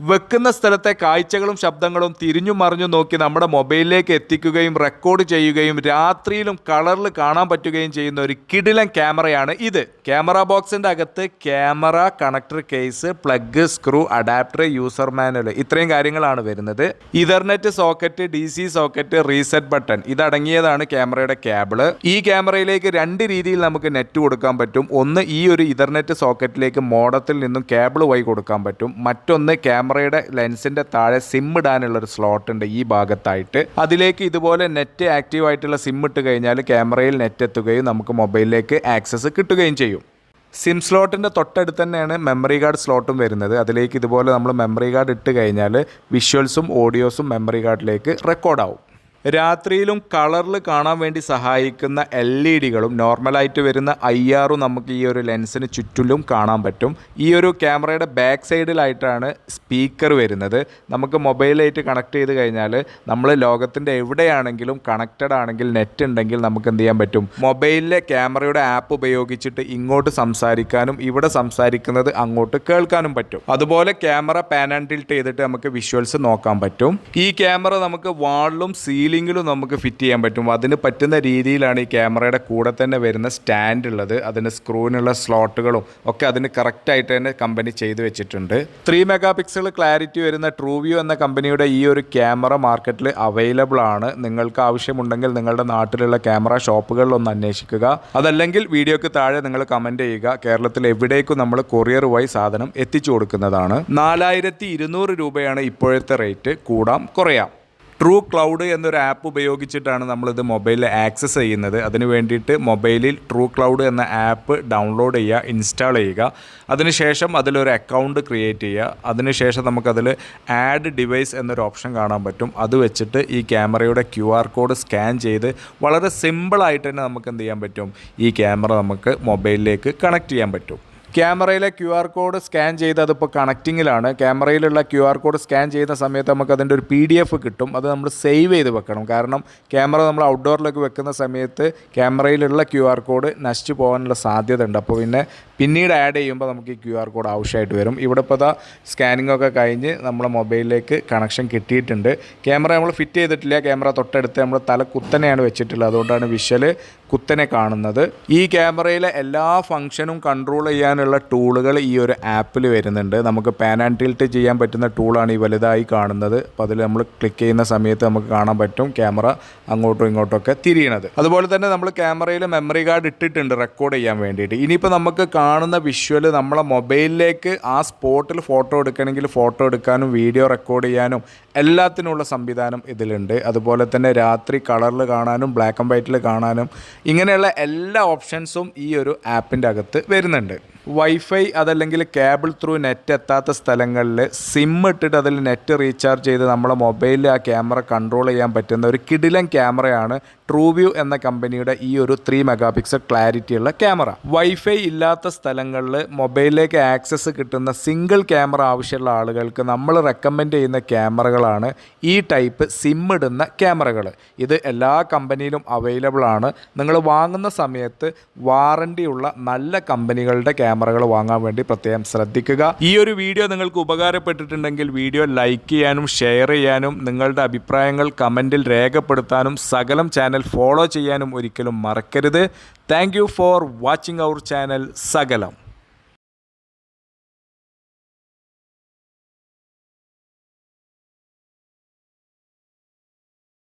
വെക്കുന്ന സ്ഥലത്തെ കാഴ്ചകളും ശബ്ദങ്ങളും തിരിഞ്ഞു മറിഞ്ഞു നോക്കി നമ്മുടെ മൊബൈലിലേക്ക് എത്തിക്കുകയും റെക്കോർഡ് ചെയ്യുകയും രാത്രിയിലും കളറിൽ കാണാൻ പറ്റുകയും ചെയ്യുന്ന ഒരു കിടിലൻ ക്യാമറയാണ് ഇത്. ക്യാമറ ബോക്സിന്റെ അകത്ത് camera connector case plug screw adapter user manual ഇത്രയും കാര്യങ്ങളാണ് വരുന്നത്. Ethernet socket D C socket reset button ഇതടങ്ങിയതാണ് ക്യാമറയുടെ കേബിൾ ഈ ക്യാമറയിലേക്ക് രണ്ട് രീതിയിൽ നമുക്ക് നെറ്റ് കൊടുക്കാൻ പറ്റും. ഒന്ന് ഈ ഒരു ഇതർനെറ്റ് സോക്കറ്റിലേക്ക് മോഡത്തിൽ നിന്നും കേബിൾ വഴി കൊടുക്കാൻ പറ്റും. മറ്റൊന്ന് ക്യാമറയുടെ ലെൻസിന്റെ താഴെ സിം ഇടാനുള്ള ഒരു സ്ലോട്ട് ഉണ്ട് ഈ ഭാഗത്തായിട്ട്. അതിലേക്ക് ഇതുപോലെ നെറ്റ് ആക്റ്റീവ് ആയിട്ടുള്ള സിം ഇട്ട് കഴിഞ്ഞാൽ ക്യാമറയിൽ നെറ്റ് എത്തുകയും നമുക്ക് മൊബൈലിലേക്ക് ആക്സസ് കിട്ടുകയും ചെയ്യും. സിം സ്ലോട്ടിന്റെ തൊട്ടടുത്ത് തന്നെയാണ് മെമ്മറി കാർഡ് സ്ലോട്ടും വരുന്നത്. അതിലേക്ക് ഇതുപോലെ നമ്മൾ മെമ്മറി കാർഡ് ഇട്ട് കഴിഞ്ഞാൽ വിഷ്വൽസും ഓഡിയോസും മെമ്മറി കാർഡിലേക്ക് റെക്കോർഡാവും. രാത്രിയിലും കളറിൽ കാണാൻ വേണ്ടി സഹായിക്കുന്ന എൽ ഇ ഡികളും നോർമലായിട്ട് വരുന്ന ഐ ആറും നമുക്ക് ഈ ഒരു ലെൻസിന് ചുറ്റിലും കാണാൻ പറ്റും. ഈ ഒരു ക്യാമറയുടെ ബാക്ക് സൈഡിലായിട്ടാണ് സ്പീക്കർ വരുന്നത്. നമുക്ക് മൊബൈലായിട്ട് കണക്ട് ചെയ്ത് കഴിഞ്ഞാൽ നമ്മൾ ലോകത്തിന്റെ എവിടെയാണെങ്കിലും കണക്റ്റഡ് ആണെങ്കിൽ നെറ്റ് ഉണ്ടെങ്കിൽ നമുക്ക് എന്ത് ചെയ്യാൻ പറ്റും? മൊബൈലിലെ ക്യാമറയുടെ ആപ്പ് ഉപയോഗിച്ചിട്ട് ഇങ്ങോട്ട് സംസാരിക്കാനും ഇവിടെ സംസാരിക്കുന്നത് അങ്ങോട്ട് കേൾക്കാനും പറ്റും. അതുപോലെ ക്യാമറ പാൻ ആൻഡ് ചെയ്തിട്ട് നമുക്ക് വിഷ്വൽസ് നോക്കാൻ പറ്റും. ഈ ക്യാമറ നമുക്ക് വാളിലും സീലിംഗിലും നമുക്ക് ഫിറ്റ് ചെയ്യാൻ പറ്റും. അതിന് പറ്റുന്ന രീതിയിലാണ് ഈ ക്യാമറയുടെ കൂടെ തന്നെ വരുന്ന സ്റ്റാൻഡ് ഉള്ളത്. അതിന് സ്ക്രൂവിനുള്ള സ്ലോട്ടുകളും ഒക്കെ അതിന് കറക്റ്റായിട്ട് തന്നെ കമ്പനി ചെയ്തു വെച്ചിട്ടുണ്ട്. ത്രീ മെഗാ പിക്സൽ ക്ലാരിറ്റി വരുന്ന ട്രൂവ്യൂ എന്ന കമ്പനിയുടെ ഈ ഒരു ക്യാമറ മാർക്കറ്റിൽ അവൈലബിൾ ആണ്. നിങ്ങൾക്ക് ആവശ്യമുണ്ടെങ്കിൽ നിങ്ങളുടെ നാട്ടിലുള്ള ക്യാമറ ഷോപ്പുകളിൽ ഒന്ന് അന്വേഷിക്കുക. അതല്ലെങ്കിൽ വീഡിയോക്ക് താഴെ നിങ്ങൾ കമന്റ് ചെയ്യുക. കേരളത്തിൽ എവിടേക്കും നമ്മൾ കൊറിയർ വഴി സാധനം എത്തിച്ചു കൊടുക്കുന്നതാണ്. നാലായിരത്തി രൂപയാണ് ഇപ്പോഴത്തെ റേറ്റ് കൂടാം കുറയാം. ട്രൂ ക്ലൗഡ് എന്നൊരു ആപ്പ് ഉപയോഗിച്ചിട്ടാണ് നമ്മളിത് മൊബൈലിൽ ആക്സസ് ചെയ്യുന്നത്. അതിന് വേണ്ടിയിട്ട് മൊബൈലിൽ ട്രൂ ക്ലൗഡ് എന്ന ആപ്പ് ഡൗൺലോഡ് ചെയ്യുക ഇൻസ്റ്റാൾ ചെയ്യുക. അതിനുശേഷം അതിലൊരു അക്കൗണ്ട് ക്രിയേറ്റ് ചെയ്യുക. അതിനുശേഷം നമുക്കതിൽ ആഡ് ഡിവൈസ് എന്നൊരു ഓപ്ഷൻ കാണാൻ പറ്റും. അത് വെച്ചിട്ട് ഈ ക്യാമറയുടെ ക്യു ആർ കോഡ് സ്കാൻ ചെയ്ത് വളരെ സിമ്പിളായിട്ട് തന്നെ നമുക്ക് എന്ത് ചെയ്യാൻ പറ്റും? ഈ ക്യാമറ നമുക്ക് മൊബൈലിലേക്ക് കണക്ട് ചെയ്യാൻ പറ്റും. ക്യാമറയിലെ ക്യു ആർ കോഡ് സ്കാൻ ചെയ്ത് അതിപ്പോൾ കണക്റ്റിങ്ങിലാണ്. ക്യാമറയിലുള്ള ക്യു ആർ കോഡ് സ്കാൻ ചെയ്യുന്ന സമയത്ത് നമുക്ക് അതിന്റെ ഒരു പി ഡി എഫ് കിട്ടും. അത് നമ്മൾ സേവ് ചെയ്ത് വെക്കണം. കാരണം ക്യാമറ നമ്മൾ ഔട്ട്ഡോറിലേക്ക് വെക്കുന്ന സമയത്ത് ക്യാമറയിലുള്ള ക്യു ആർ കോഡ് നശിച്ചു പോകാനുള്ള സാധ്യത ഉണ്ട് അപ്പോൾ പിന്നെ പിന്നീട് ആഡ് ചെയ്യുമ്പോൾ നമുക്ക് ഈ ക്യു ആർ കോഡ് ആവശ്യമായിട്ട് വരും. ഇവിടെ ഇപ്പോൾ ഇതാ സ്കാനിംഗ് ഒക്കെ കഴിഞ്ഞ് നമ്മളെ മൊബൈലിലേക്ക് കണക്ഷൻ കിട്ടിയിട്ടുണ്ട്. ക്യാമറ നമ്മൾ ഫിറ്റ് ചെയ്തിട്ടില്ല. ക്യാമറ തൊട്ടടുത്ത് നമ്മൾ തല കുത്തനെയാണ് വെച്ചിട്ടുള്ളത്. അതുകൊണ്ടാണ് വിഷ്വൽ കുത്തനെ കാണുന്നത്. ഈ ക്യാമറയിലെ എല്ലാ ഫംഗ്ഷനും കൺട്രോൾ ചെയ്യാനുള്ള ടൂളുകൾ ഈ ഒരു ആപ്പിൽ വരുന്നുണ്ട്. നമുക്ക് പാൻ ആൻഡ് ടിൽറ്റ് ചെയ്യാൻ പറ്റുന്ന ടൂളാണ് ഈ വലുതായി കാണുന്നത്. അപ്പോൾ അതിൽ നമ്മൾ ക്ലിക്ക് ചെയ്യുന്ന സമയത്ത് നമുക്ക് കാണാൻ പറ്റും ക്യാമറ അങ്ങോട്ടും ഇങ്ങോട്ടും ഒക്കെ തിരിയണത്. അതുപോലെ തന്നെ നമ്മൾ ക്യാമറയിൽ മെമ്മറി കാർഡ് ഇട്ടിട്ടുണ്ട് റെക്കോർഡ് ചെയ്യാൻ വേണ്ടിയിട്ട്. ഇനിയിപ്പോൾ നമുക്ക് കാണുന്ന വിഷ്വൽ നമ്മളെ മൊബൈലിലേക്ക് ആ സ്പോട്ടിൽ ഫോട്ടോ എടുക്കണമെങ്കിൽ ഫോട്ടോ എടുക്കാനും വീഡിയോ റെക്കോർഡ് ചെയ്യാനും എല്ലാത്തിനുമുള്ള സംവിധാനം ഇതിലുണ്ട്. അതുപോലെ തന്നെ രാത്രി കളറിൽ കാണാനും ബ്ലാക്ക് ആൻഡ് വൈറ്റിൽ കാണാനും ഇങ്ങനെയുള്ള എല്ലാ ഓപ്ഷൻസും ഈ ഒരു ആപ്പിന്റെ അകത്ത് വരുന്നുണ്ട്. വൈഫൈ അതല്ലെങ്കിൽ കേബിൾ ത്രൂ നെറ്റ് എത്താത്ത സ്ഥലങ്ങളിൽ സിം ഇട്ടിട്ട് അതിൽ നെറ്റ് റീചാർജ് ചെയ്ത് നമ്മളെ മൊബൈലിൽ ആ ക്യാമറ കൺട്രോൾ ചെയ്യാൻ പറ്റുന്ന ഒരു കിടിലൻ ക്യാമറയാണ് ട്രൂവ്യൂ എന്ന കമ്പനിയുടെ ഈ ഒരു ത്രീ മെഗാ പിക്സൽ ക്ലാരിറ്റിയുള്ള ക്യാമറ വൈഫൈ ഇല്ലാത്ത സ്ഥലങ്ങളിൽ മൊബൈലിലേക്ക് ആക്സസ് കിട്ടുന്ന സിംഗിൾ ക്യാമറ ആവശ്യമുള്ള ആളുകൾക്ക് നമ്മൾ റെക്കമെൻഡ് ചെയ്യുന്ന ക്യാമറകളാണ് ഈ ടൈപ്പ് സിം ഇടുന്ന ക്യാമറകൾ ഇത് എല്ലാ കമ്പനിയിലും അവൈലബിൾ ആണ്. നിങ്ങൾ വാങ്ങുന്ന സമയത്ത് വാറണ്ടിയുള്ള നല്ല കമ്പനികളുടെ ക്യാമറകൾ വാങ്ങാൻ വേണ്ടി പ്രത്യേകം ശ്രദ്ധിക്കുക. ഈ ഒരു വീഡിയോ നിങ്ങൾക്ക് ഉപകാരപ്പെട്ടിട്ടുണ്ടെങ്കിൽ വീഡിയോ ലൈക്ക് ചെയ്യാനും ഷെയർ ചെയ്യാനും നിങ്ങളുടെ അഭിപ്രായങ്ങൾ കമന്റിൽ രേഖപ്പെടുത്താനും സകലം ചാനൽ ഫോളോ ചെയ്യാനും ഒരിക്കലും മറക്കരുത്. Thank for watching our channel സകലം.